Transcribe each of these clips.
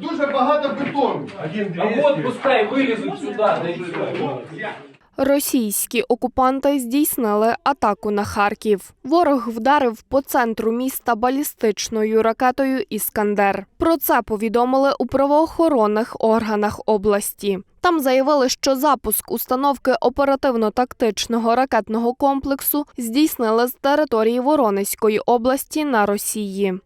дуже багато бетону. А вот пускай вылезут сюда, да и все. Російські окупанти здійснили атаку на Харків. Ворог вдарив по центру міста балістичною ракетою Іскандер. Про це повідомили у правоохоронних органах області. Там заявили, що запуск установки оперативно-тактичного ракетного комплексу здійснили з території Воронезької області на Росії.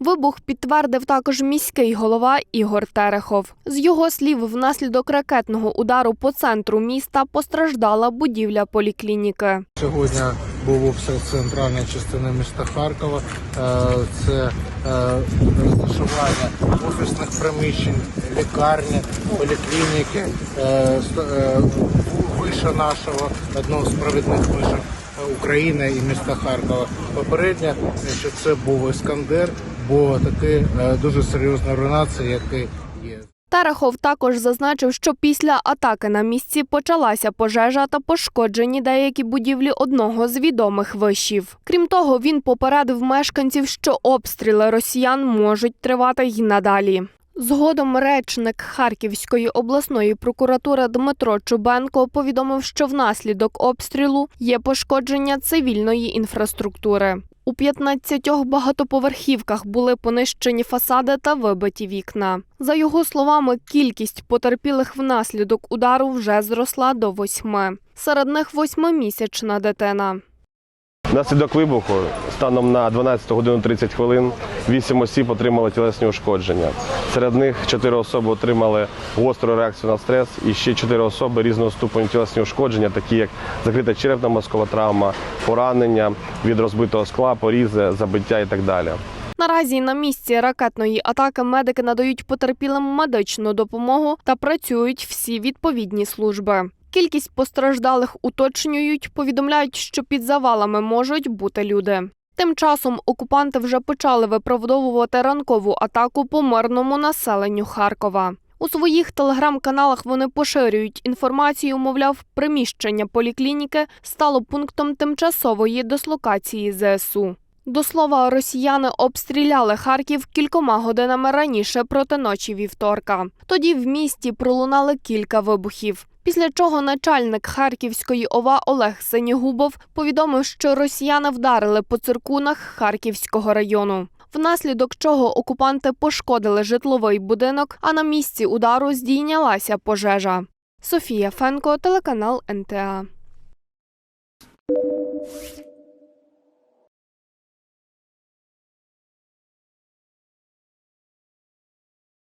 Вибух підтвердив також міський голова Ігор Терехов. З його слів, внаслідок ракетного удару по центру міста постраждала будівля поліклініки. Сьогодні був обстріл центральної частини міста Харкова. Е, Це е, розташування офісних приміщень, лікарні, поліклініки, е, е, виша нашого, одного з провідних вишів України і міста Харкова. Попередньо, що це був Іскандер, бо таки е, дуже серйозна руйнація, яка є. Терехов також зазначив, що після атаки на місці почалася пожежа та пошкоджені деякі будівлі одного з відомих вишів. Крім того, він попередив мешканців, що обстріли росіян можуть тривати й надалі. Згодом речник Харківської обласної прокуратури Дмитро Чубенко повідомив, що внаслідок обстрілу є пошкодження цивільної інфраструктури. У 15 багатоповерхівках були понищені фасади та вибиті вікна. За його словами, кількість потерпілих внаслідок удару вже зросла до восьми. Серед них восьмимісячна дитина. Внаслідок вибуху станом на 12 годину 30 хвилин 8 осіб отримали тілесні ушкодження. Серед них 4 особи отримали гостру реакцію на стрес і ще 4 особи різного ступеню тілесні ушкодження, такі як закрита черепно-мозкова травма, поранення від розбитого скла, порізи, забиття і так далі. Наразі на місці ракетної атаки медики надають потерпілим медичну допомогу та працюють всі відповідні служби. Кількість постраждалих уточнюють, повідомляють, що під завалами можуть бути люди. Тим часом окупанти вже почали виправдовувати ранкову атаку по мирному населенню Харкова. У своїх телеграм-каналах вони поширюють інформацію, мовляв, приміщення поліклініки стало пунктом тимчасової дислокації ЗСУ. До слова, росіяни обстріляли Харків кількома годинами раніше проти ночі вівторка. Тоді в місті пролунали кілька вибухів. Після чого начальник Харківської ОВА Олег Синігубов повідомив, що росіяни вдарили по циркунах Харківського району. Внаслідок чого окупанти пошкодили житловий будинок, а на місці удару здійнялася пожежа. Софія Фенко, телеканал НТА.